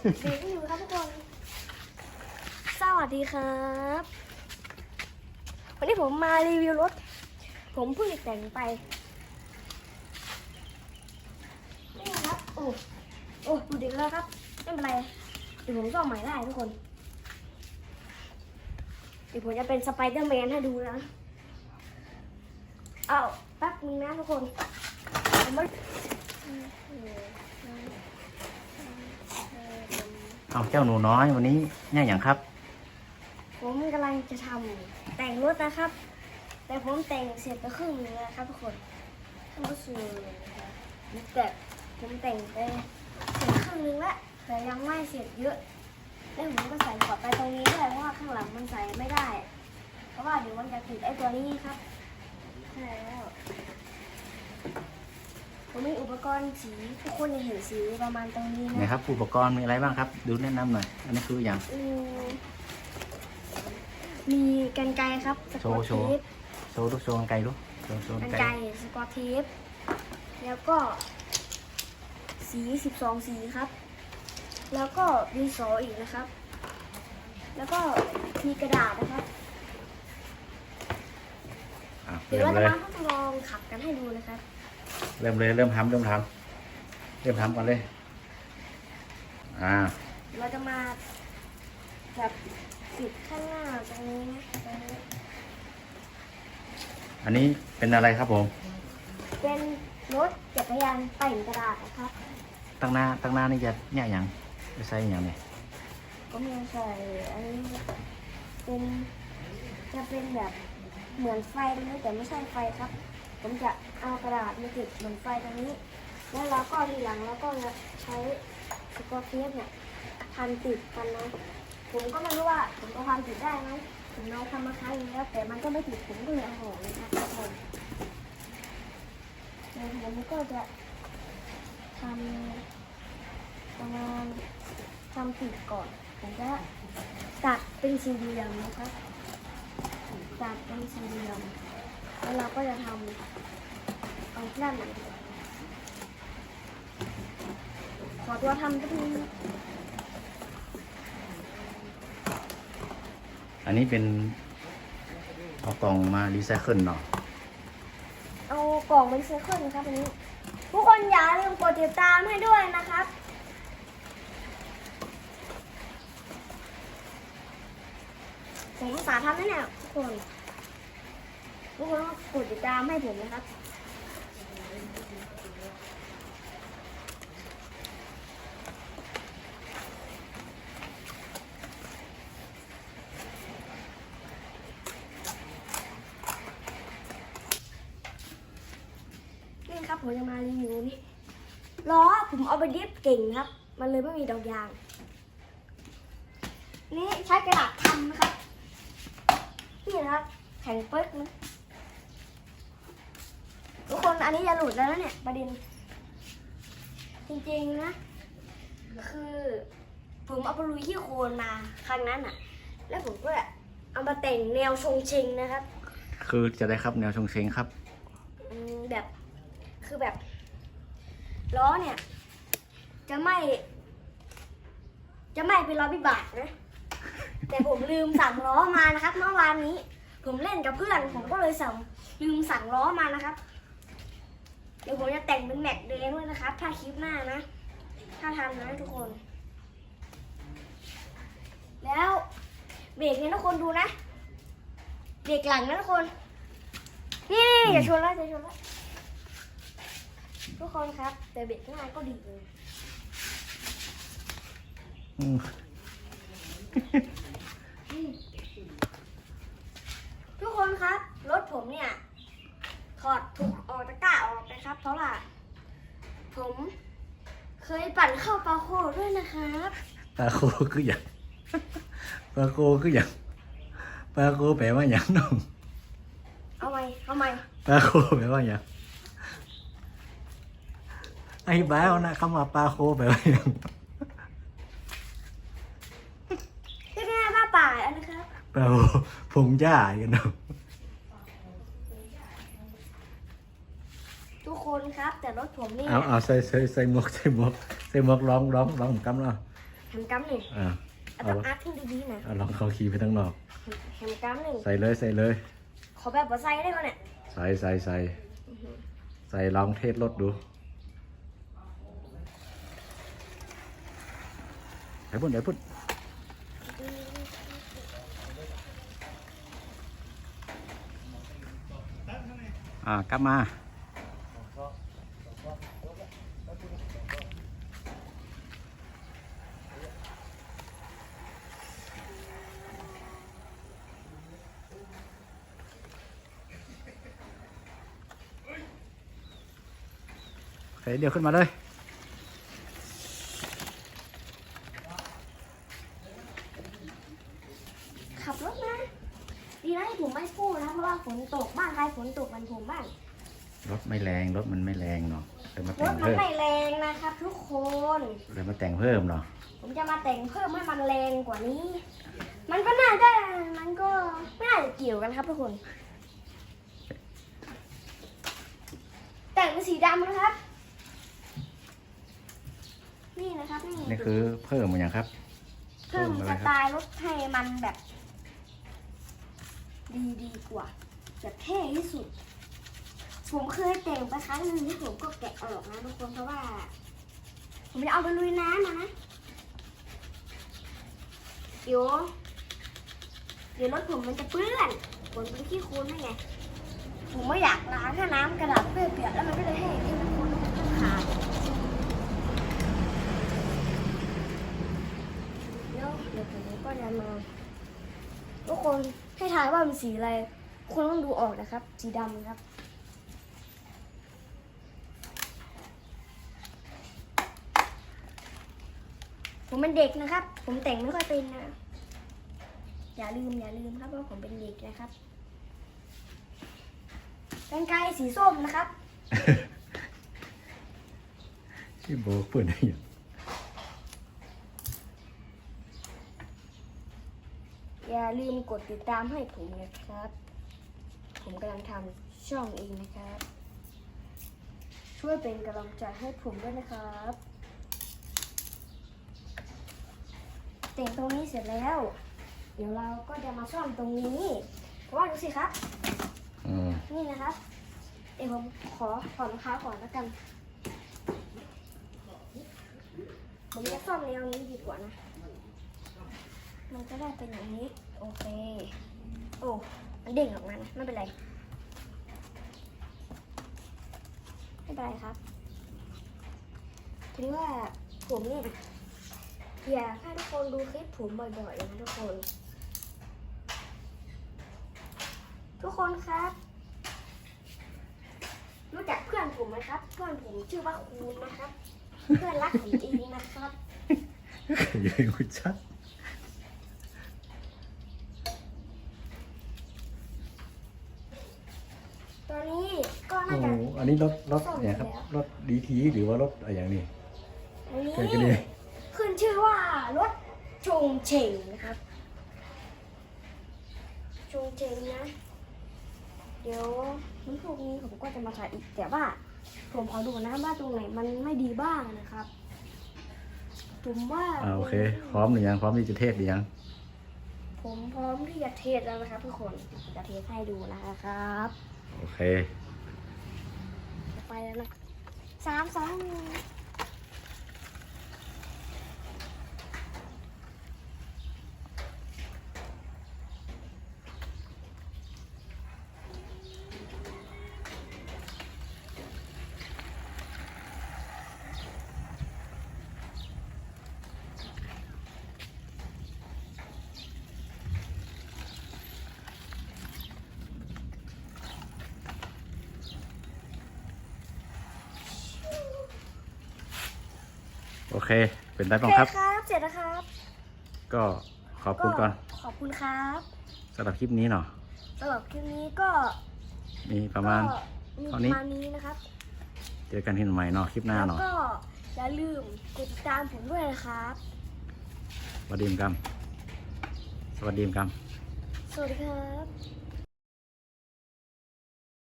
เบรกอยู่ครับทุกคน สวัสดีครับ วันนี้ผมมารีวิวรถ ผมเพิ่งแต่งไป นี่ครับ โอ้ โอ้ดูเด็กแล้วครับ ไม่เป็นไร เดี๋ยวผมซ่อมใหม่ได้ทุกคน เดี๋ยวผมจะเป็นสไปเดอร์แมนให้ดูนะ เอาแป๊บนึงนะทุกคนผมไม่ เอาเจ้าหนูน้อยวันนี้เนี่ยอย่างครับ ผมกำลังจะทำแต่งรถนะครับ แต่ผมแต่งเสร็จไปครึ่งหนึงแล้วครับทุกคนก็คือแบบผมแต่งไปเสร็จครึ่งหนึงแล้วแต่ยังไม่เสร็จเยอะแล้วผมก็ใส่ขอดไปตรงนี้ด้วยเพราะว่าข้างหลังมันใส่ไม่ได้ เพราะว่าเดี๋ยวมันจะติดไอ้ตัวนี้ครับใช่แล้ว ผมมีอุปกรณ์สีทุกคนจะเห็นสีประมาณตรงนี้ไหนนะครับอุปกรณ์มีอะไรบ้างครับ ดูแนะนำหน่อย อันนี้คืออย่าง อืมมีกันไกรครับสโชกอว์ตโชว์เทปโชว์ลูกโชว์กันไกลดูโชว์โชว์กักันนไกไกรลสกอตเทปแล้วก็ สีสิบสองสีครับ แล้วก็มีสออีกนะครับ แล้วก็มีกระดาษนะครับ อะเดี๋ยวเริ่มเราเลจะยมาทดลองขับกันให้ดูนะครับ เริ่มเลยเริ่มทำเริ่มทำเริ่มทำก่อนเลย อ่า เราจะมาแบบติดข้างหน้าตรงนี้นะตรงนี้อันนี้เป็นอะไรครับผม เป็นรถจักรยานปั่นกระดาษนะครับ ตั้งหน้าตั้งหน้านี่จะเนี่ยอย่างจะใส่อย่างเนี่ยก็มีใส่อันนี้เป็นจะเป็นแบบเหมือนไฟตรงนี้แต่ไม่ใช่ไฟครับ ผมจะเอากระดาษมาติดเหมือนไฟตรงนี้ แล้วเราก็ทีหลังเราก็จะใช้สกอตเทปเนี่ยพันติดกันนะ ผมก็ไม่รู้ว่าผมจะพันติดได้ไหมผมลองทำมาครั้งนึงแล้วแต่มันก็ไม่ติดผมก็เลยเอาออกนะครับทุกคนเดี๋ยวผมก็จะทำประมาณทำติดก่อน ผมจะตัดเป็นสี่เหลี่ยมนะครับตัดเป็นสี่เหลี่ยม แล้วเราก็จะทำเอาด้านหลังขอตัวทำแป๊บนึงอันนี้เป็นเอากล่องมารีไซเคิลเนาะเอากล่องเป็นเซเคิลนะครับอันนี้ ทุกคนอย่าลืมกดติดตามให้ด้วยนะครับ ผมสาทำนั่นแหละทุกคน ทุกคนต้องกดติดตามให้ผมนะครับนี่ครับผมจะมารีวิวนี่ล้อผมเอาไปดิฟเก่งครับ มันเลยไม่มีดอกยาง นี่ใช้กระดาษทำนะครับ นี่นะครับแข็งปึ๊กนะ ทุกคนอันนี้จะหลุดแล้วนะเนี่ยประเด็น จริงๆนะ คือผมเอาไปลุยที่โคลนมาครั้งนั้นอะ แล้วผมก็เอามาแต่งแนวชงเชงนะครับ คือจะได้ครับแนวชงเชงครับอืมแบบคือแบบล้อเนี่ย จะไม่ จะไม่เป็นล้อวิบากนะ แต่ผมลืมสั่งล้อมานะครับ เมื่อวานนี้ ผมเล่นกับเพื่อน ผมก็เลยสั่งลืมสั่งล้อมานะครับ เดี๋ยวผมจะแต่งเป็นแม็กเดย์ด้วยนะครับ ถ้าคลิปหน้านะ ถ้าทันะทุกคน แล้วเบรกเนี่ยทุกคนดูนะ เบรกหลังนะทุกคน นี่อย่าชนแล้วอย่าชนแล้วทุกคนครับแต่เบรกหน้าก็ดีเลยอืม ทุกคนครับ รถผมเนี่ย ถอดถูกออกตะกร้าออกนะครับ เพราะว่า ผมเคยปั่นเข้าปาโคด้วยนะครับ ปลาโคคืออย่างปลาโคคืออย่างปลาโคแปลว่าอย่างน้องเอาไหมเอาไหมปลาโคแปลว่าอย่างไอ้บ้าวนะคำว่าปลาโคแปลว่าอย่างก็แค่ผ้าป่าอันนะครับ ปลาโคพงหญ้าอย่างน้องทุกคนครับ แต่รถผมนี่ เอาเอาใส่ใส่ใส่หมวกใส่หมวกใส่หมวกร้องร้องร้องกำเนาะ แฮมกัมหนึ่งอ่าเอาเอาต้องอาร์ตขึ้นดีๆนะเอาลองเขาขี่ไปทั้งนอก แฮมกัมหนึ่งใส่เลยใส่เลย ขอแบบบอไซได้ไหมเนี่ยใส่ใส่ใส่ใส่ลองเทสรถดูไอ้พุ่นไอ้พุ่นอ่ากลับมา เคเดี๋ยวขึ้นมาเลย ขับรถนะดีนะที่ผมไม่พูดนะ เพราะว่าฝนตกบ้านใครฝนตกมันผมบ้านรถไม่แรงรถมันไม่แรงเนาะเลยมารแต่งถมันเพิ่มไม่แรงนะครับ ทุกคน เลยมาแต่งเพิ่มเนาะผมจะมาแต่งเพิ่มให้มันแรงกว่านี้ มันก็น่าได้มันก็ไม่น่าจะเกี่ยวกันครับทุกคน แต่งเป็นสีดำนะครับ นี่นะครับนี่นี่คือเพิ่มมาอย่างครับ เพิ่มเพิ่มสอะไรครับไตล์รถให้มันแบบ ดีดีกว่าแบบเท่ที่สุด ผมเคยแต่งไปครั้งหนึ่งที่ผมก็แกะออกนะทุกคนเพราะว่า ผมจะเอาไปลุยน้ำมานะเดี๋ยวเดี๋ยวรถผมมันจะเปื้อนฝนเป็นขี้โคลนได้ไง ผมไม่อยากล้างถ้าน้ำกระดาษเปื้อนเปียกแล้วมันก็จะแห้งที่มันโคลนแล้วมันก็ขาดแล้ว เดี๋ยวผมก็จะมาทุกคนให้ทายว่ามันสีอะไร คุณต้องดูออกนะครับ สีดำครับ ผมเป็นเด็กนะครับ ผมแต่งไม่ค่อยเป็นนะ อย่าลืมอย่าลืมครับว่าผมเป็นเด็กนะครับกันไกรสีส้มนะครับ ที่โบกเปิดได้ยัง อย่าลืมกดติดตามให้ผมนะครับ ผมกำลังทำช่องเองนะครับ ช่วยเป็นกำลังใจให้ผมด้วยนะครับ แต่งตรงนี้เสร็จแล้ว เดี๋ยวเราก็จะมาซ่อมตรงนี้เพราะว่าดูสิครับ อืมนี่นะครับ เดี๋ยวผมขอถอดรองเท้าก่อนแล้วกัน ผมจะซ่อมแนวนี้ดีกว่านะ มันก็ได้เป็นอย่างนี้ โอเค โอ้ มันเด้งออกมานะ ไม่เป็นไร ไม่เป็นไรครับทีนี้ว่าผมเนี่ยอยากให้ทุกคนดูคลิปผมบ่อยๆนะทุกคน ทุกคนครับ รู้จักเพื่อนผมไหมครับ เพื่อนผมชื่อว่าคูณนะครับ เพื่อนรักผมเองนะครับยังไม่ชัด ตอนนี้ก็โอ้น่าโหจะอันนี้รถรถเนี่ยครับรถดีทีหรือว่ารถอะไรอย่างนี้อันนี้ เกิดกันดีขึ้นชื่อว่ารถชงเฉงนะครับชงเฉงนะ เดี๋ยววันพรุ่งนี้ผมก็จะมาถ่ายอีก แต่ว่าผมขอดูนะว่าตรงไหนมันไม่ดีบ้างนะครับผมว่าอ่าโอเค พร้อมหรือยังพร้อมที่จะเทศหรือยังผมพร้อมที่จะเทสแล้วนะครับทุกคนจะเทสให้ดูนะครับ โอเค ไปแล้วนะสามสองหนึ่ง โอเค เป็นได้บ้างครับโอเครับเสร็จแล้วครับ ก็ขอบคุณก่อน ขอบคุณครับสำหรับคลิปนี้เนาะสำหรับคลิปนี้ก็มีประมาณก็มีเท่าปนี้ระมาณนี้นะครับ เจอกันที่ใหม่เนาะคลิปหน้าแล้วเนาะก็อย่าลืมกดติดตามผมด้วยนะครับ สวัสดีครับสวัสดีครับสวัสดีครับ